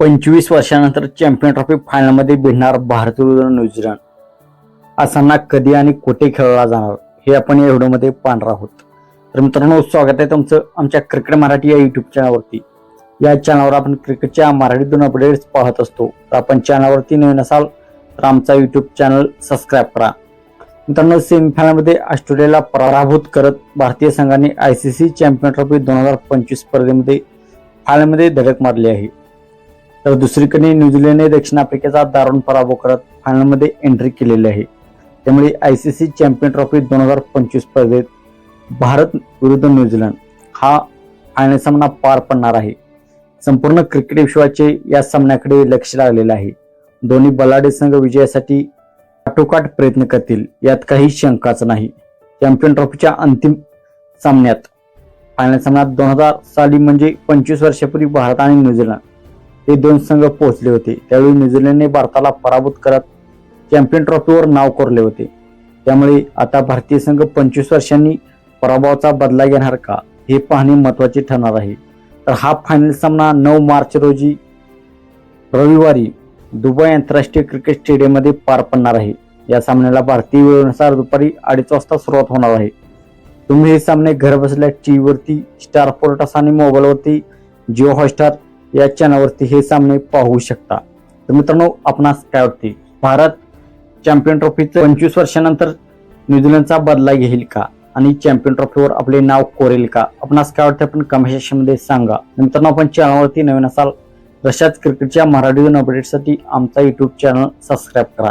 पंचवीस वर्षानंतर champion trophy फायनलमध्ये भिडणार भारत विरुद्ध न्यूझीलंड. हा सामना कधी आणि कुठे खेळला जाणार हे आपण या व्हिडिओमध्ये पाहणार आहोत. तर मित्रांनो स्वागत आहे तुमचं आमच्या क्रिकेट मराठी या युट्यूब चॅनलवरती या चॅनलवर आपण क्रिकेटच्या मराठीतून अपडेट्स पाहत असतो. तर आपण चॅनलवरती नवीन असाल तर आमचा युट्यूब चॅनल सबस्क्राईब करा. मित्रांनो सेमीफायनलमध्ये ऑस्ट्रेलियाला पराभूत करत भारतीय संघाने I C C champion trophy दोन हजार पंचवीस स्पर्धेमध्ये फायनलमध्ये धडक मारली आहे. तर दुसरीकडे न्यूझीलंडने दक्षिण आफ्रिकेचा दारुण पराभव करत फायनलमध्ये एंट्री केलेली आहे. त्यामुळे I C C champion trophy दोन हजार पंचवीस स्पर्धेत भारत विरुद्ध न्यूझीलंड हा फायनल सामना पार पडणार आहे. संपूर्ण क्रिकेट विश्वाचे या सामन्याकडे लक्ष लागलेलं आहे. दोन्ही बलाढ्य संघ विजयासाठी काटोकाट प्रयत्न करतील यात काही शंकाच नाही. चॅम्पियन ट्रॉफीच्या अंतिम सामन्यात फायनल सामन्यात दोन हजार साली म्हणजे पंचवीस वर्षापूर्वी भारत आणि न्यूझीलंड हे दोन संघ पोहोचले होते. त्यावेळी न्यूझीलंडने भारताला पराभूत करत चॅम्पियन ट्रॉफीवर नाव कोरले होते. त्यामुळे आता भारतीय संघ पंचवीस वर्षांनी पराभवाचा बदला घेणार का हे पाहणे महत्त्वाचे ठरणार आहे. तर हा फायनल सामना नऊ मार्च रोजी रविवारी दुबई आंतरराष्ट्रीय क्रिकेट स्टेडियममध्ये पार पडणार आहे. या सामन्याला भारतीय वेळेनुसार दुपारी अडीच वाजता सुरुवात होणार आहे. तुम्ही हे सामने घरबसल्या टी व्हीवरती स्टार पोर्टस आणि मोबाईलवरती जिओ हॉटस्टार या चॅनलवरती हे सामने पाहू शकता. तर मित्रांनो आपणास काय वाटते? भारत चॅम्पियन ट्रॉफीचं पंचवीस वर्षानंतर न्यूझीलंडचा बदला घेईल का? आणि चॅम्पियन ट्रॉफीवर आपले नाव कोरेल का? आपणास काय वाटतं? आपण कमेंट सेक्शनमध्ये सांगा. मित्रांनो आपण चॅनलवरती नवीन असाल तशाच क्रिकेटच्या मराठी अपडेटसाठी आमचा युट्यूब चॅनल सबस्क्राईब करा.